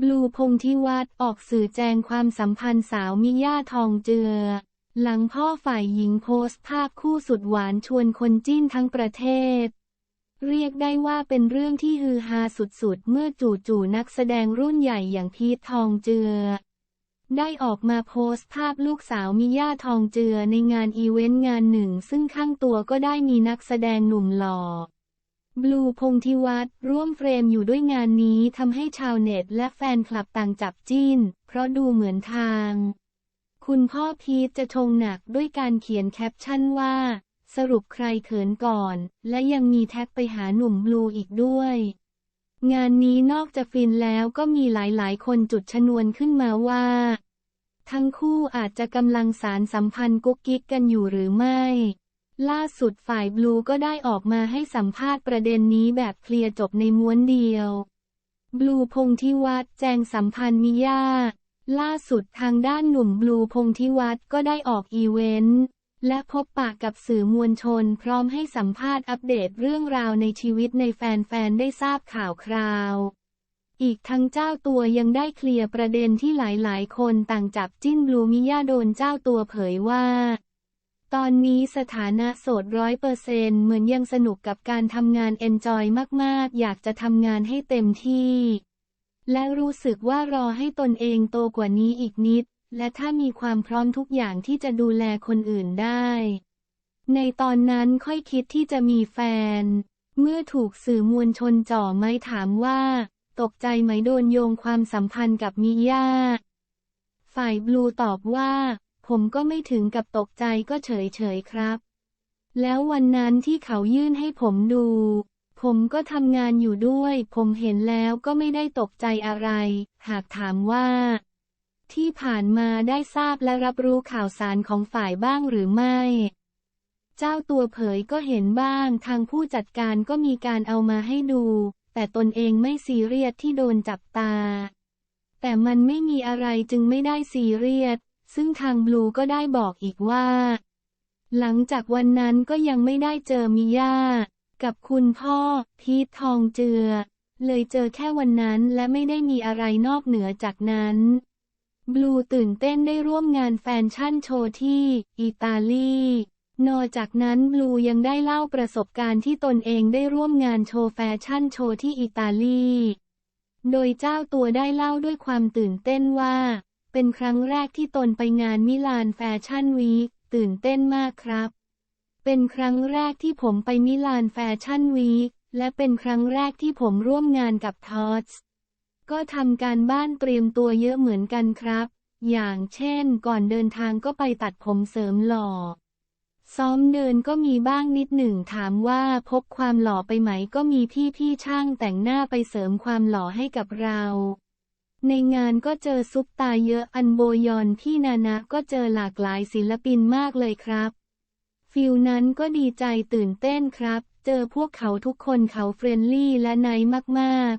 บลูพงทิวัฒน์ออกสื่อแจงความสัมพันธ์สาวมิย่าทองเจือ หลังพ่อฝ่ายหญิงโพสต์ภาพคู่สุดหวานชวนคนจิ้นทั้งประเทศ เรียกได้ว่าเป็นเรื่องที่ฮือฮาสุดๆ เมื่อจู่ๆนักแสดงรุ่นใหญ่อย่างพีททองเจือ ได้ออกมาโพสต์ภาพลูกสาวมิย่าทองเจือในงานอีเวนต์งานหนึ่ง ซึ่งข้างตัวก็ได้มีนักแสดงหนุ่มหล่อ บลูพงทิวัฒน์ร่วมเฟรมอยู่ด้วยงานนี้ทำให้ชาวเน็ตและแฟนคลับต่างจับจิ้น เพราะดูเหมือนทาง คุณพ่อพีทจะชงหนักด้วยการเขียนแคปชั่นว่า สรุปใครเขินก่อน และยังมีแท็กไปหาหนุ่มบลูอีกด้วย งานนี้นอกจากฟินแล้วก็มีหลายๆ คนจุดชนวนขึ้นมาว่า ทั้งคู่อาจจะกำลังสารสัมพันธ์กุ๊กกิ๊กกันอยู่หรือไม่ ล่าสุดฝ่ายบลูก็ได้ออกมาให้สัมภาษณ์ประเด็นนี้แบบเคลียร์จบในม้วนเดียว บลูพงษ์ทิวัฒน์แจงสัมพันธ์มิยาล่าสุดทางด้านหนุ่มบลูพงษ์ทิวัฒน์ก็ได้ออกอีเวนต์และพบปะกับสื่อมวลชนพร้อมให้สัมภาษณ์อัปเดตเรื่องราวในชีวิตในแฟนๆ ได้ทราบข่าวคราว อีกทั้งเจ้าตัวยังได้เคลียร์ประเด็นที่หลายๆ คนต่างจับจิ้นบลูมิยาโดนเจ้าตัวเผยว่า ตอนนี้สถานะโสดร้อยเปอร์เซนเหมือนยังสนุกกับการทำงานเอนจอยมากๆ อยากจะทำงานให้เต็มที่ และรู้สึกว่ารอให้ตนเองโตกว่านี้อีกนิด และถ้ามีความพร้อมทุกอย่างที่จะดูแลคนอื่นได้ ในตอนนั้นค่อยคิดที่จะมีแฟน เมื่อถูกสื่อมวลชนจ่อไม้ถามว่า ตกใจไหมโดนโยงความสัมพันธ์กับมิย่าฝ่ายบลูตอบว่า ผมก็ไม่ถึงกับตกใจก็เฉยเฉยๆครับ แล้ววันนั้นที่เขายื่นให้ผมดู ผมก็ทำงานอยู่ด้วย ผมเห็นแล้วก็ไม่ได้ตกใจอะไร หากถามว่า ที่ผ่านมาได้ทราบและรับรู้ข่าวสารของฝ่ายบ้างหรือไม่ เจ้าตัวเผยก็เห็นบ้าง ทางผู้จัดการก็มีการเอามาให้ดู แต่ตนเองไม่ซีเรียสที่โดนจับตาแต่มันไม่มีอะไรจึงไม่ได้ซีเรียส ซึ่งทางบลูก็ได้บอกอีกว่า หลังจากวันนั้นก็ยังไม่ได้เจอมิย่ากับคุณพ่อ พีททองเจือ เลยเจอแค่วันนั้นและไม่ได้มีอะไรนอกเหนือจากนั้นบลูตื่นเต้นได้ร่วมงานแฟชั่นโชว์ที่ อิตาลี นอกจากนั้นบลูยังได้เล่าประสบการณ์ที่ตนเองได้ร่วมงานโชว์แฟชั่นโชว์ที่อิตาลี โดยเจ้าตัวได้เล่าด้วยความตื่นเต้นว่า เป็นครั้งแรกที่ตนไปงานมิลานแฟชั่นวีคตื่นเต้นมากครับ เป็นครั้งแรกที่ผมไปมิลานแฟชั่นวีคและเป็นครั้งแรกที่ผมร่วมงานกับทอสก็ทำการบ้านเตรียมตัวเยอะเหมือนกันครับ อย่างเช่นก่อนเดินทางก็ไปตัดผมเสริมหล่อ ซ้อมเดินก็มีบ้างนิดหนึ่งถามว่าพบความหล่อไปไหมก็มีพี่พี่ช่างแต่งหน้าไปเสริมความหล่อให้กับเรา ในงานก็เจอซุปตาเยอะอันโบยอนพี่นานะก็เจอหลากหลายศิลปินมากเลยครับ ฟิลนั้นก็ดีใจตื่นเต้นครับ เจอพวกเขาทุกคนเขาเฟรนลี่และไนท์มาก